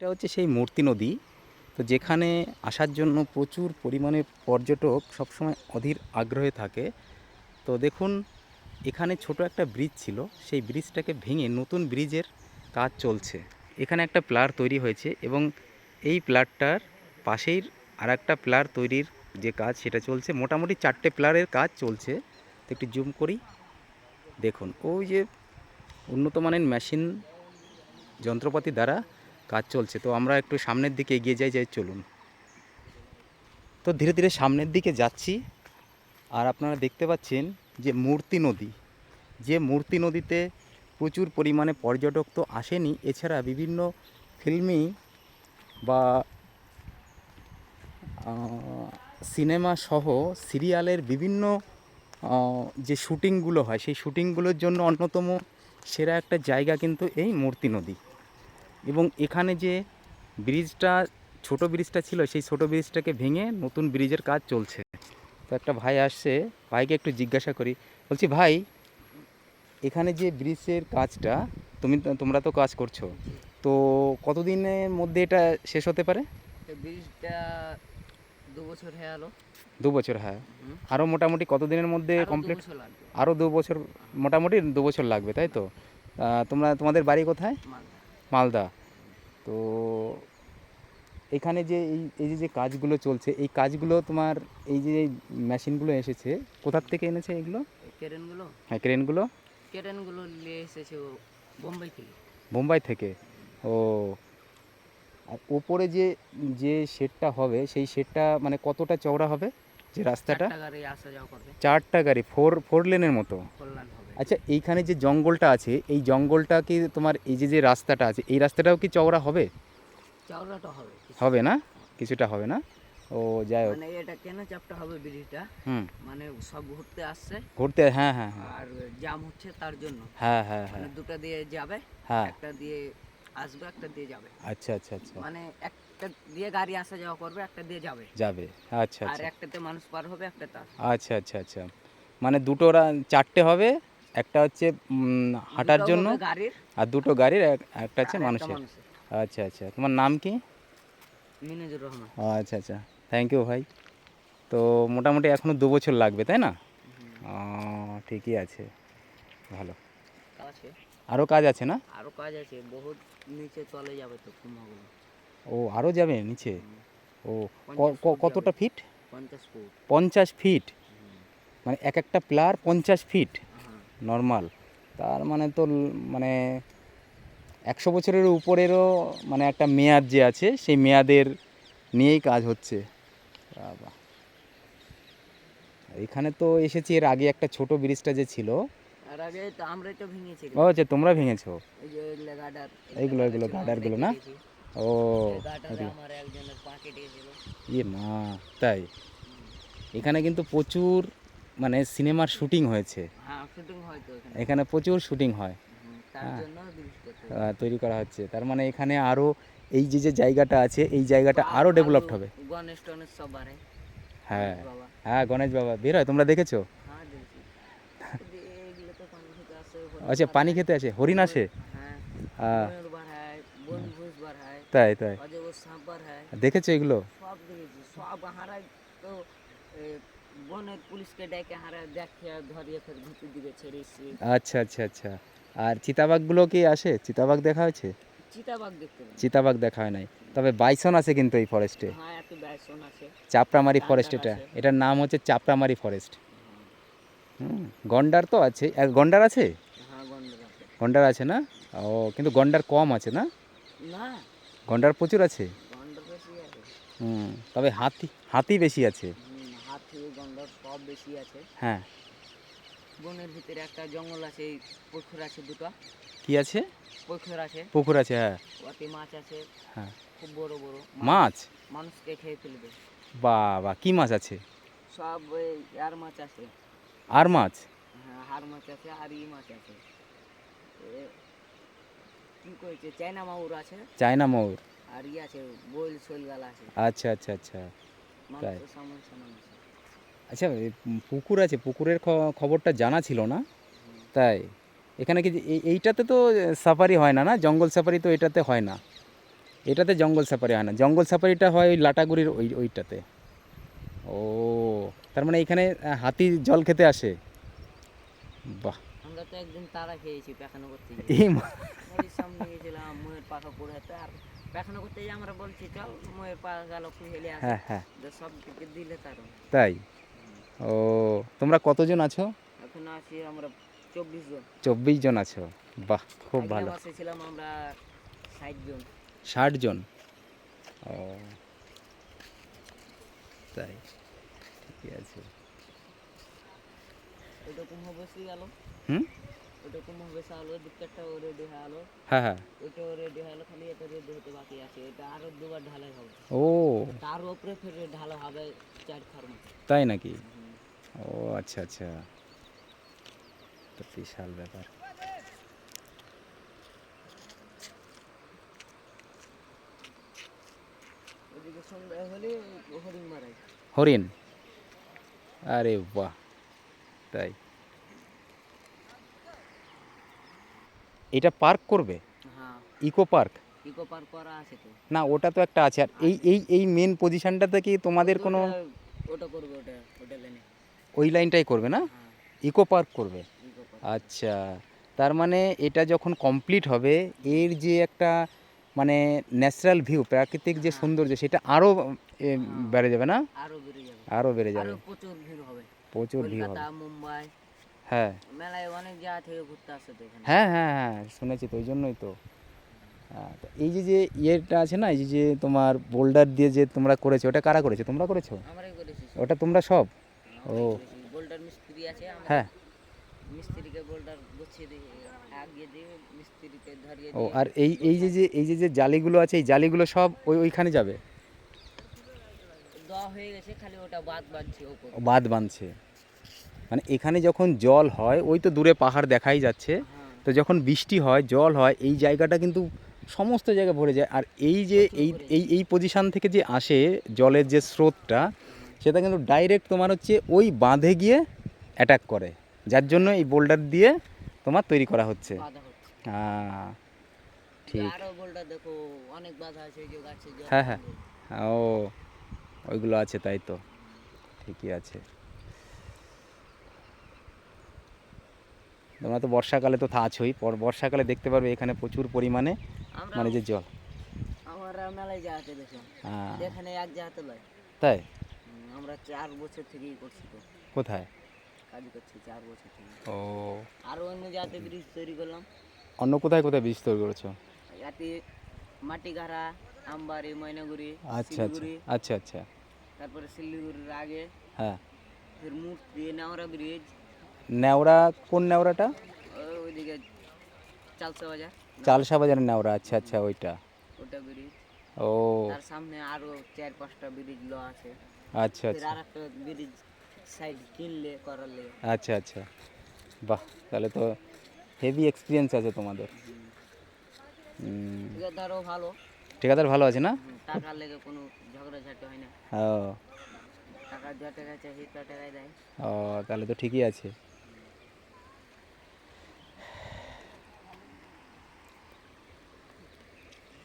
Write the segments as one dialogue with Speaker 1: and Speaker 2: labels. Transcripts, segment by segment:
Speaker 1: এটা হচ্ছে সেই মূর্তি নদী। তো যেখানে আসার জন্য প্রচুর পরিমাণে পর্যটক সবসময় অধীর আগ্রহে থাকে। তো দেখুন, এখানে ছোট একটা ব্রিজ ছিল। সেই ব্রিজটাকে ভেঙে নতুন ব্রিজের কাজ চলছে। এখানে একটা প্লার তৈরি হয়েছে এবং এই প্লারটার পাশেই আর একটা প্লার তৈরির যে কাজ, সেটা চলছে। মোটামুটি চারটে প্লারের কাজ চলছে। তো একটু জুম করি। দেখুন, ওই যে উন্নত মানের মেশিন যন্ত্রপাতি দ্বারা কাজ চলছে। তো আমরা একটু সামনের দিকে এগিয়ে যাই যাই চলুন। তো ধীরে ধীরে সামনের দিকে যাচ্ছি আর আপনারা দেখতে পাচ্ছেন যে মূর্তি নদী। যে মূর্তি নদীতে প্রচুর পরিমাণে পর্যটক তো আসেনি। এছাড়া বিভিন্ন ফিল্মি বা সিনেমা সহ সিরিয়ালের বিভিন্ন যে শুটিংগুলো হয়, সেই শুটিংগুলোর জন্য অন্যতম সেরা একটা জায়গা কিন্তু এই মূর্তি নদী। এবং এখানে যে ব্রিজটা ছোট ব্রিজটা ছিল সেই ছোট ব্রিজটাকে ভেঙে নতুন ব্রিজের কাজ চলছে। তো একটা ভাই আসছে ভাইকে একটু জিজ্ঞাসা করি বলছি ভাই এখানে যে ব্রিজের কাজটা তুমি তোমরা তো কাজ করছ তো কতদিনের মধ্যে এটা শেষ হতে পারে?
Speaker 2: ব্রিজটা দু বছর হয়ে গেল।
Speaker 1: দু বছর হ্যাঁ। আরও মোটামুটি কতদিনের মধ্যে কমপ্লিট আরও দু বছর মোটামুটি দু বছর লাগবে তাই তো? তোমরা তোমাদের বাড়ি কোথায়?
Speaker 2: মালদা।
Speaker 1: তো এখানে যে এই এই যে যে কাজগুলো চলছে এই কাজগুলো তোমার এই যে মেশিনগুলো এসেছে কোথার থেকে এনেছে এগুলো?
Speaker 2: ক্রেনগুলো?
Speaker 1: হ্যাঁ ক্রেনগুলো।
Speaker 2: ক্রেনগুলো নিয়ে এসেছে বোম্বাই থেকে।
Speaker 1: মুম্বাই থেকে? ও। আর ওপরে যে যে শেডটা হবে সেই শেডটা মানে কতটা চওড়া হবে? যে রাস্তাটা?
Speaker 2: চারটা গাড়ি আসা যাওয়া করবে।
Speaker 1: চারটা গাড়ি ফোর ফোর লেনের মতো?
Speaker 2: কল্যাণ হবে।
Speaker 1: আচ্ছা এইখানে যে জঙ্গলটা আছে এই জঙ্গলটা কি তোমার এই যে যে রাস্তাটা আছে এই রাস্তাটাও কি চওড়া হবে?
Speaker 2: চওড়াটা হবে
Speaker 1: হবে না? কিছুটা হবে না? ও যাই হোক।
Speaker 2: মানে এটা কেন চাপটা হবে ব্রিজটা?
Speaker 1: হুম।
Speaker 2: মানে সব ঘুরতে আসছে।
Speaker 1: ঘুরতে হ্যাঁ হ্যাঁ হ্যাঁ।
Speaker 2: আর জাম হচ্ছে তার জন্য।
Speaker 1: হ্যাঁ হ্যাঁ
Speaker 2: মানে
Speaker 1: হ্যাঁ।
Speaker 2: দুটা দিয়ে যাবে
Speaker 1: হ্যাঁ।
Speaker 2: একটা দিয়ে আসবে একটা দিয়ে যাবে।
Speaker 1: আচ্ছা আচ্ছা আচ্ছা।
Speaker 2: মানে একটা দিয়ে গাড়ি আসা যাওয়া করবে একটা দিয়ে যাবে।
Speaker 1: যাবে। আচ্ছা
Speaker 2: আর
Speaker 1: আচ্ছা।
Speaker 2: একটাতে মানুষ পার হবে একটা তার
Speaker 1: আচ্ছা আচ্ছা আচ্ছা। মানে দুটো চারটে হবে একটা হচ্ছে হাঁটার জন্য আর দুটো গাড়ির একটা হচ্ছে মানুষের। আচ্ছা আচ্ছা। তোমার নাম কি?
Speaker 2: মিনুজুর রহমান।
Speaker 1: আচ্ছা আচ্ছা। থ্যাংক ইউ ভাই। তো মোটামুটি এখনও দু বছর লাগবে তাই না? ঠিকই আছে। ভালো। আরও কাজ আছে না?
Speaker 2: আরও কাজ আছে। বহুত নিচে চলে যাবে তো কুমাগুলো
Speaker 1: ও আরও যাবে নিচে? ও কতটা ফিট
Speaker 2: পঞ্চাশ ফুট।
Speaker 1: পঞ্চাশ ফিট মানে এক একটা প্লার পঞ্চাশ ফিট নর্মাল তার মানে তো মানে একশো বছরের উপরেরও মানে একটা মেয়াদ যে আছে সেই মেয়াদের নিয়েই কাজ হচ্ছে। বাবা। এখানে তো এসেছি এর আগে একটা ছোট ব্রিজটা যে ছিল। ও আচ্ছা তোমরা ভেঙেছো?
Speaker 2: যে
Speaker 1: এইগুলো, এগুলো গার্ডারগুলো না? ও ইয়ে মা তাই? এখানে কিন্তু প্রচুর মানে সিনেমার শুটিং হয়েছে।
Speaker 2: হ্যাঁ এখানে।
Speaker 1: প্রচুর শুটিং হয়।
Speaker 2: তার
Speaker 1: হ্যাঁ।
Speaker 2: তৈরি।
Speaker 1: করা হচ্ছে। তার মানে এখানে আরও এই যে যে জায়গাটা আছে এই জায়গাটা আরও ডেভেলপড হবে। হ্যাঁ। হ্যাঁ গণেশ বাবা। বের হয় তোমরা দেখেছ? আচ্ছা পানি খেতে আসে? হরিণ
Speaker 2: বার হয়
Speaker 1: তাই তাই। দেখেছ এগুলো?
Speaker 2: সব দেখেছি সব হারা তো এ, বনের পুলিশকে ডেকে হারা দেখে ধরিয়ে ফের ভিতর দিকে ছেড়ে
Speaker 1: আচ্ছা আচ্ছা আচ্ছা। আর চিতাবাঘগুলো কি আসে? চিতাবাঘ দেখা হয়েছে?
Speaker 2: চিতাবাঘ দেখতে
Speaker 1: চিতাবাঘ দেখা হয় নাই। তবে বাইসন আছে কিন্তু এই ফরেস্টে।
Speaker 2: হ্যাঁ একটু ব্যাসন আছে।
Speaker 1: চাপড়ামারি ফরেস্ট এটা। এটার নাম হচ্ছে চাপড়ামারি ফরেস্ট। হুম গন্ডার তো আছে। আর গন্ডার আছে?
Speaker 2: হ্যাঁ গন্ডার আছে।
Speaker 1: না? ও কিন্তু গন্ডার কম আছে না?
Speaker 2: না।
Speaker 1: গন্ডার প্রচুর আছে? হুম তবে হাতি হাতি বেশি আছে।
Speaker 2: হাতি গন্ডার সব বেশি আছে।
Speaker 1: হ্যাঁ।
Speaker 2: বনের ভিতরে একটা জঙ্গল আছে পুকুর আছে দুটো।
Speaker 1: কি আছে?
Speaker 2: পুকুর আছে।
Speaker 1: পুকুর আছে হ্যাঁ।
Speaker 2: ওতে মাছ আছে।
Speaker 1: হ্যাঁ।
Speaker 2: খুব বড় বড়
Speaker 1: মাছ।
Speaker 2: মানুষকে খেয়ে ফেলবে।
Speaker 1: বাবা কি মাছ আছে?
Speaker 2: সব আর মাছ আছে।
Speaker 1: আর মাছ?
Speaker 2: হ্যাঁ হার মাছ আছে আর ই মাছ আছে। কি কইছে চায়না মাউর আছে।
Speaker 1: চায়না ময়ূর
Speaker 2: আর ই আছে বইল শৈলগালা আছে।
Speaker 1: আচ্ছা আচ্ছা আচ্ছা।
Speaker 2: মানুষের সামান সামান আছে।
Speaker 1: আচ্ছা পুকুর আছে পুকুরের খবরটা জানা ছিল না। তাই এখানে কি এইটাতে তো সাফারি হয় না না? জঙ্গল সাফারি তো এটাতে হয় না। এটাতে জঙ্গল সাফারি হয় না। জঙ্গল সাফারিটা হয় ওই লাটাগুড়ির ওই ওইটাতে। ও তার মানে এখানে হাতি জল খেতে আসে। বাহ।
Speaker 2: আমরা তো একদিন তারা খেয়েছি করতে
Speaker 1: এই
Speaker 2: সামনে গেছিলাম ময়ের পাখা পড়ে তো আর পায়খানা করতে আমরা বলছি চল ময়ের পাখা গেল হেলে আসে।
Speaker 1: হ্যাঁ হ্যাঁ।
Speaker 2: সব দিলে তার।
Speaker 1: তাই? ও তোমরা কতজন আছো?
Speaker 2: এখন আছি আমরা চব্বিশ জন।
Speaker 1: চব্বিশ জন আছো। বাহ খুব ভালো।
Speaker 2: ছিলাম আমরা ষাট জন।
Speaker 1: ষাট জন? ও তাই ঠিকই আছে।
Speaker 2: ওটা কুম্ভ বেশি গেল
Speaker 1: হুম?
Speaker 2: ওটা কুম্ভ বেশি আলো? দিকটাও রেডি হয়ে আলো।
Speaker 1: হ্যাঁ হ্যাঁ।
Speaker 2: ওইটাও রেডি হয়ে আলো খালি এটা রেডি হতে বাকি আছে। এটা আরও দুবার ঢালাই হবে।
Speaker 1: ও।
Speaker 2: তার উপরে ফের ঢালা হবে চার খার
Speaker 1: তাই নাকি? ও আচ্ছা আচ্ছা। তো বিশাল ব্যাপার।
Speaker 2: হরিণ
Speaker 1: আরে বাহ তাই। এটা পার্ক করবে?
Speaker 2: হ্যাঁ।
Speaker 1: Eco park?
Speaker 2: ইকো পার্ক করা আছে তো।
Speaker 1: না ওটা তো একটা আছে। আর এই এই এই মেন পজিশনটাতে কি তোমাদের কোনো
Speaker 2: ওটা করবে ওটা ওটা লেনে।
Speaker 1: ওই লাইনটাই করবে না? ইকো পার্ক করবে। আচ্ছা তার মানে এটা যখন কমপ্লিট হবে এর যে একটা মানে ন্যাচারাল ভিউ প্রাকৃতিক যে সৌন্দর্য সেটা আরও বেড়ে যাবে না?
Speaker 2: আরও বেড়ে যাবে।
Speaker 1: আরও বেড়ে যাবে।
Speaker 2: প্রচুর ভিড় হবে।
Speaker 1: প্রচুর ভিউ হবে।
Speaker 2: মুম্বাই।
Speaker 1: হ্যাঁ।
Speaker 2: মেলায় অনেক জায়গা থেকে ঘুরতে আসে তো
Speaker 1: হ্যাঁ হ্যাঁ হ্যাঁ শুনেছি তো ওই জন্যই তো। এই যে যে ইয়েটা আছে না এই যে যে তোমার বোল্ডার দিয়ে যে তোমরা করেছ ওটা কারা করেছ? তোমরা করেছ। ওটা তোমরা সব? ও।
Speaker 2: বোল্ডার মিস্ত্রি আছে
Speaker 1: হ্যাঁ।
Speaker 2: মিস্ত্রিকে বোল্ডার গুছিয়ে আগিয়ে দিয়ে মিস্ত্রিকে ধরিয়ে
Speaker 1: ও আর এই এই যে যে এই যে যে জালিগুলো আছে এই জালিগুলো সব ওই ওইখানে যাবে?
Speaker 2: দেওয়া হয়ে গেছে খালি ওটা বাদ বাঁধছে
Speaker 1: বাঁধ বাঁধছে। মানে এখানে যখন জল হয় ওই তো দূরে পাহাড় দেখাই যাচ্ছে
Speaker 2: হ্যাঁ।
Speaker 1: তো যখন বৃষ্টি হয় জল হয় এই জায়গাটা কিন্তু সমস্ত জায়গা ভরে যায়। আর এই যে এই এই এই পজিশান থেকে যে আসে জলের যে স্রোতটা সেটা কিন্তু ডাইরেক্ট তোমার হচ্ছে ওই বাঁধে গিয়ে অ্যাটাক করে যার জন্য এই বোল্ডার দিয়ে তোমার তৈরি করা হচ্ছে। হ্যাঁ ঠিক।
Speaker 2: আরও বোল্ডার দেখো অনেক বাধা আছে ওই যে গাছে জল
Speaker 1: হ্যাঁ, হ্যাঁ। ও ওইগুলো আছে তাই তো। ঠিকই আছে। তোমরা তো বর্ষাকালে তো আছোই পর বর্ষাকালে দেখতে পারবে এখানে প্রচুর পরিমাণে মানে যে জল।
Speaker 2: আমরা মেলায় যাতে দেখলাম।
Speaker 1: হ্যাঁ,
Speaker 2: এখানে এক জাহাতে লয়।
Speaker 1: তাই?
Speaker 2: আমরা চার বছর থেকেই করছি তো।
Speaker 1: কোথায়?
Speaker 2: কাজ করছি চার বছর থেকে।
Speaker 1: ও।
Speaker 2: আরও অন্য জাতে ব্রিজ তৈরি করলাম।
Speaker 1: অন্য কোথায় কোথায় ব্রিজ তৈরি করেছ?
Speaker 2: যাতে মাটিগাড়া আমবাড়ি ময়নাগুড়ি
Speaker 1: আচ্ছা আচ্ছা। আচ্ছা আচ্ছা।
Speaker 2: তারপরে শিলিগুড়ির আগে
Speaker 1: হ্যাঁ।
Speaker 2: ফির মূর্তি নেওরা ব্রিজ।
Speaker 1: নেওড়া কোন নেওড়াটা
Speaker 2: ওইদিকে চালসা বাজার।
Speaker 1: চালসা বাজারের নেওড়া আচ্ছা আচ্ছা ওইটা।
Speaker 2: ওটা ব্রিজ।
Speaker 1: ও।
Speaker 2: তার সামনে আরও চার পাঁচটা ব্রিজ লো আছে।
Speaker 1: আচ্ছা আচ্ছা।
Speaker 2: ব্রিজ সাইড কিনলে করালে।
Speaker 1: আচ্ছা আচ্ছা। বাহ তাহলে তো হেভি এক্সপিরিয়েন্স আছে তোমাদের।
Speaker 2: ঠিকাদারও ভালো।
Speaker 1: ঠিকাদার ভালো আছে না?
Speaker 2: লেগে কোনো ঝগড়াঝাটি হয় না।
Speaker 1: ও।
Speaker 2: টাকা যা টাকা চাই সেই টাকায় দেয়।
Speaker 1: ও তাহলে তো ঠিকই আছে।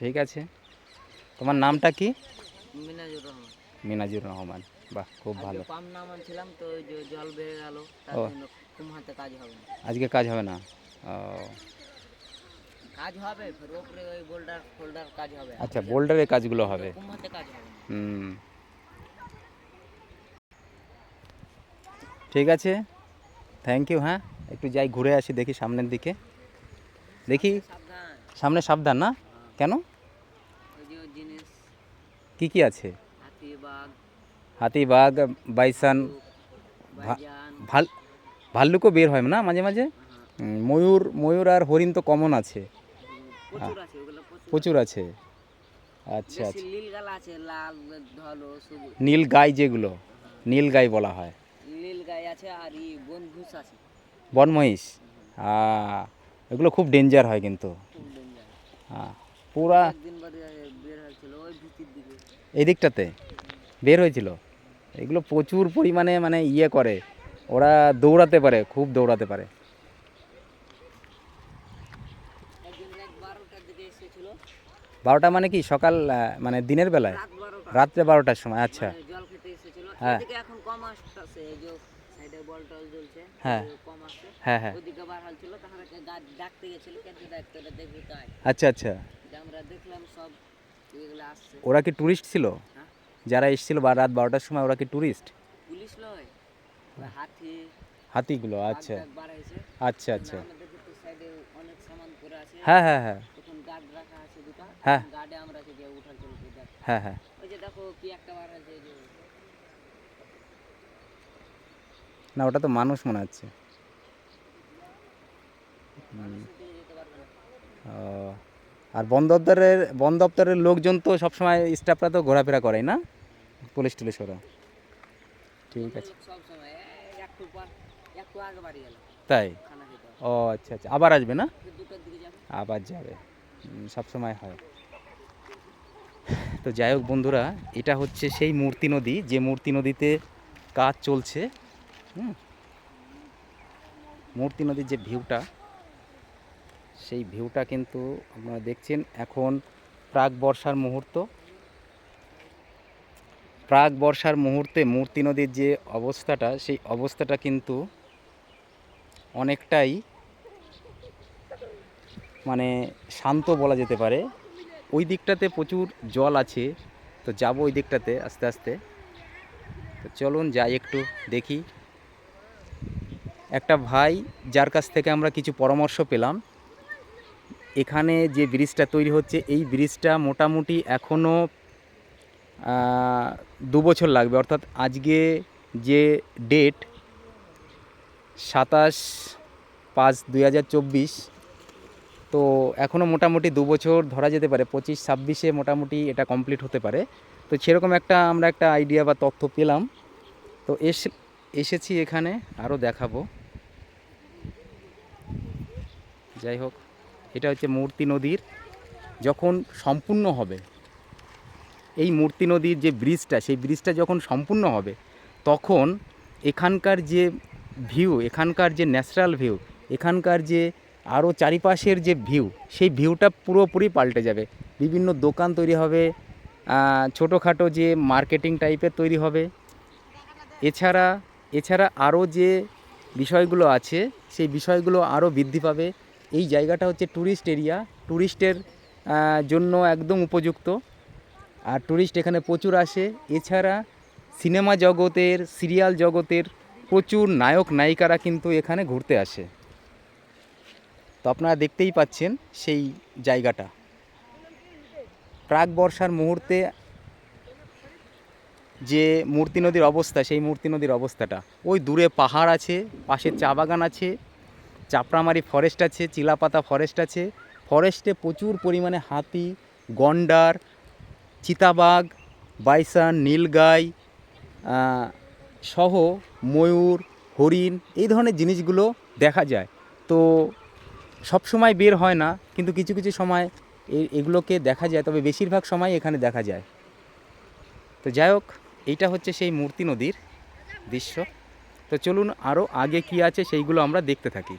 Speaker 1: ঠিক আছে। তোমার নামটা কি?
Speaker 2: মিনাজুর রহমান।
Speaker 1: মিনাজুর রহমান। বাহ খুব ভালো।
Speaker 2: আজকে পাম নামান তো জল বেড়ে গেল তার জন্য কুমহাতে কাজ হবে না।
Speaker 1: আজকে কাজ হবে না? ও।
Speaker 2: কাজ হবে ফের ওই বোল্ডার ফোল্ডার কাজ হবে।
Speaker 1: আচ্ছা বোল্ডারের কাজগুলো হবে।
Speaker 2: কুমহাতে কাজ হবে
Speaker 1: হুম। ঠিক আছে। থ্যাংক ইউ হ্যাঁ? একটু যাই ঘুরে আসি দেখি সামনের দিকে। দেখি সামনে সাবধান। না? কেন?
Speaker 2: ওই যে
Speaker 1: কি কি আছে?
Speaker 2: হাতি বাঘ
Speaker 1: বাইসান ভালো ভাল্লুকও বের হয় না মাঝে মাঝে? ময়ূর ময়ূর আর হরিণ তো কমন আছে।
Speaker 2: প্রচুর আছে
Speaker 1: আচ্ছা আচ্ছা।
Speaker 2: নীল
Speaker 1: গাই যেগুলো নীল গাই বলা হয়।
Speaker 2: নীল গাই আছে আর বনঘুষ আছে।
Speaker 1: বনমহিষ। এগুলো খুব ডেঞ্জার হয় কিন্তু। হ্যাঁ পুরা এই দিকটাতে বের হয়েছিল? এগুলো প্রচুর পরিমাণে মানে ইয়ে করে। ওরা দৌড়াতে পারে খুব দৌড়াতে পারে। বারোটা মানে কি? সকাল মানে দিনের বেলায়? রাত্রে বারোটার সময় আচ্ছা।
Speaker 2: মানে
Speaker 1: হ্যাঁ। হ্যাঁ। হ্যাঁ হ্যাঁ।
Speaker 2: দেখবি তাই
Speaker 1: আচ্ছা আচ্ছা। ওরা কি টুরিস্ট ছিল?
Speaker 2: হ্যাঁ।
Speaker 1: যারা এসেছিল বা রাত বারোটার সময় ওরা কি ট্যুরিস্ট
Speaker 2: হাতি।
Speaker 1: হাতিগুলো আচ্ছা। আচ্ছা আচ্ছা।
Speaker 2: করে আছে।
Speaker 1: হ্যাঁ হ্যাঁ হ্যাঁ। হ্যাঁ। হ্যাঁ হ্যাঁ।
Speaker 2: ওই যে দেখো কি একটা বার আছে এই যে
Speaker 1: না ওটা তো মানুষ মনে হচ্ছে। আর বন দপ্তরের বন দপ্তরের লোকজন তো সবসময় স্টাফরা তো ঘোরাফেরা করে না? পুলিশ টুলিশ ওরা। ঠিক আছে। তাই? ও আচ্ছা আচ্ছা। আবার আসবে না? আবার যাবে। সব সময় হয়। তো যাই হোক বন্ধুরা, এটা হচ্ছে সেই মূর্তি নদী। যে মূর্তি নদীতে কাজ চলছে মূর্তি নদীর যে ভিউটা, সেই ভিউটা কিন্তু আপনারা দেখছেন। এখন প্রাক বর্ষার মুহূর্ত। প্রাক বর্ষার মুহূর্তে মূর্তি নদীর যে অবস্থাটা, সেই অবস্থাটা কিন্তু অনেকটাই মানে শান্ত বলা যেতে পারে। ওই দিকটাতে প্রচুর জল আছে, তো যাব ওই দিকটাতে আস্তে আস্তে। তো চলুন যাই একটু দেখি। একটা ভাই যার কাছ থেকে আমরা কিছু পরামর্শ পেলাম। এখানে যে ব্রিজটা তৈরি হচ্ছে, এই ব্রিজটা মোটামুটি এখনও দু বছর লাগবে। অর্থাৎ আজকে যে ডেট সাতাশ পাঁচ দুই হাজার চব্বিশ, তো এখনও মোটামুটি দু বছর ধরা যেতে পারে। পঁচিশ, ছাব্বিশে মোটামুটি এটা কমপ্লিট হতে পারে। তো সেরকম একটা আমরা একটা আইডিয়া বা তথ্য পেলাম। তো এসে, এসেছি এখানে আরও দেখাবো। যাই হোক, এটা হচ্ছে মূর্তি নদীর, যখন সম্পূর্ণ হবে এই মূর্তি নদীর যে ব্রিজটা, সেই ব্রিজটা যখন সম্পূর্ণ হবে, তখন এখানকার যে ভিউ এখানকার যে ন্যাচারাল ভিউ এখানকার যে আরও চারিপাশের যে ভিউ সেই ভিউটা পুরোপুরি পাল্টে যাবে। বিভিন্ন দোকান তৈরি হবে ছোটোখাটো যে মার্কেটিং টাইপের তৈরি হবে। এছাড়া এছাড়া আরও যে বিষয়গুলো আছে, সেই বিষয়গুলো আরও বৃদ্ধি পাবে। এই জায়গাটা হচ্ছে ট্যুরিস্ট এরিয়া ট্যুরিস্টের জন্য একদম উপযুক্ত। আর ট্যুরিস্ট এখানে প্রচুর আসে। এছাড়া সিনেমা জগতের সিরিয়াল জগতের প্রচুর নায়ক, নায়িকারা কিন্তু এখানে ঘুরতে আসে। তো আপনারা দেখতেই পাচ্ছেন সেই জায়গাটা। প্রাক বর্ষার মুহূর্তে যে মূর্তি নদীর অবস্থা, সেই মূর্তি নদীর অবস্থাটা। ওই দূরে পাহাড় আছে, পাশে চা বাগান আছে, চাপড়ামারি ফরেস্ট আছে, চিলাপাতা ফরেস্ট আছে। ফরেস্টে প্রচুর পরিমাণে হাতি, গন্ডার চিতাবাঘ, বাইসান, নীলগাই সহ ময়ূর, হরিণ এই ধরনের জিনিসগুলো দেখা যায়। তো সব সময় বের হয় না, কিন্তু কিছু কিছু সময় এগুলোকে দেখা যায়, তবে বেশিরভাগ সময় এখানে দেখা যায়। তো যাই হোক, এইটা হচ্ছে সেই মূর্তি নদীর দৃশ্য। তো চলুন আরও আগে কি আছে সেইগুলো আমরা দেখতে থাকি।